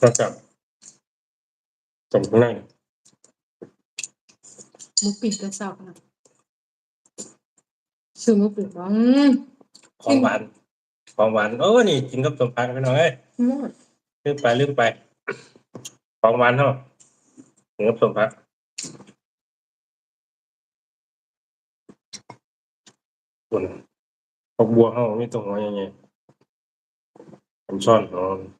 ก็จะสมข้างในหมูปิดกระเซานะซื้อหมูปิดบ้างของหวานของหวานโอ้นี่กินกับสมพักพี่น้องเอ้ยหมดลืมไปลืมไปของหวานเนาะกินกับสมพักส่วนผักบัวเฮามีตรงหัวยังไงผมซ่อนอ๋อตัวนั้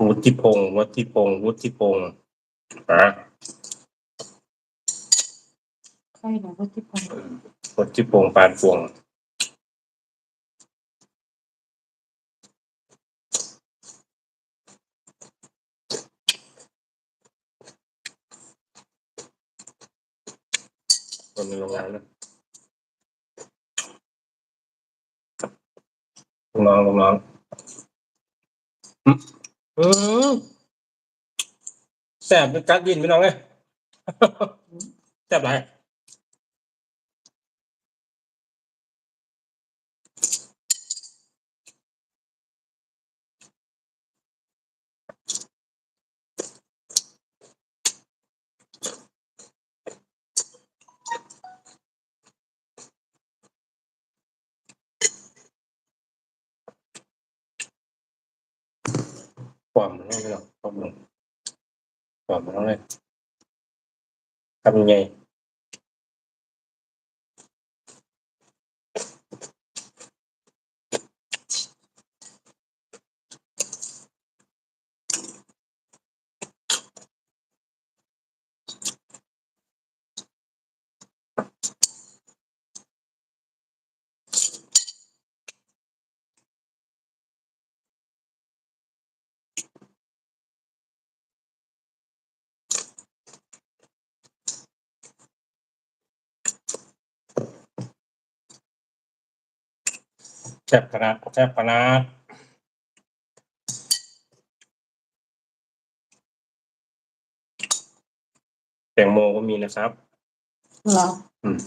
วมาอร่อยมากเลยมากินด้วยกันวุฒิพงศ์วุฒิพงศ์วุฒิพงศ์อะใครนะว่าที่พงวุฒิพงศ์ปานฟวงคนในโรงงานนะลูกน้องลูกน้อง อืมอืมแสบเป็นกัดดินพี่น้องเลยแสบไร ปอมมันต้องพี่น้องปอมลงปอมมันต้องเลยทำยังไง แซ่บขนาดแซ่บขนาดแตงโมก็มีนะครับ เหรอ อืม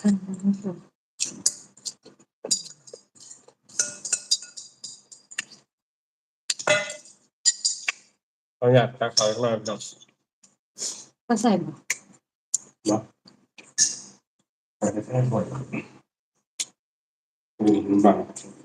เขาอยากตักเขาอีกรอบดอกก็ใส่หมดไปแค่บ่อยอืมบังมา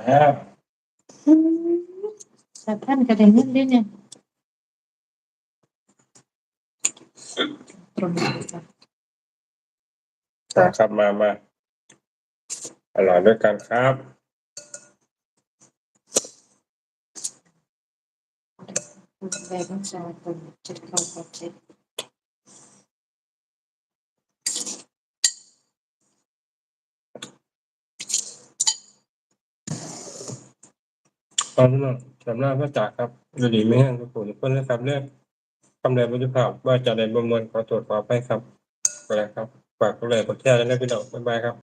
แล้วแต่ท่านกระเด็นนิดนิดเนี่ยตรงนี้จ้ะนะครับมามาอร่อยด้วยกันครับคุณแบงค์จะเป็นเจ็ดเข้ากับเจ็ด ตอนนั้นสำนักพระจักครับอยู่ดีไม่แห้งทุกคนทุกคนนะครับเรื่องคำแรงพุทธภาพว่าจะได้ประมวลขอตรวจขอไปครับไปแล้วครับฝากกดไลค์กดแชร์ด้วยนะพี่น้องบ๊ายบายครับ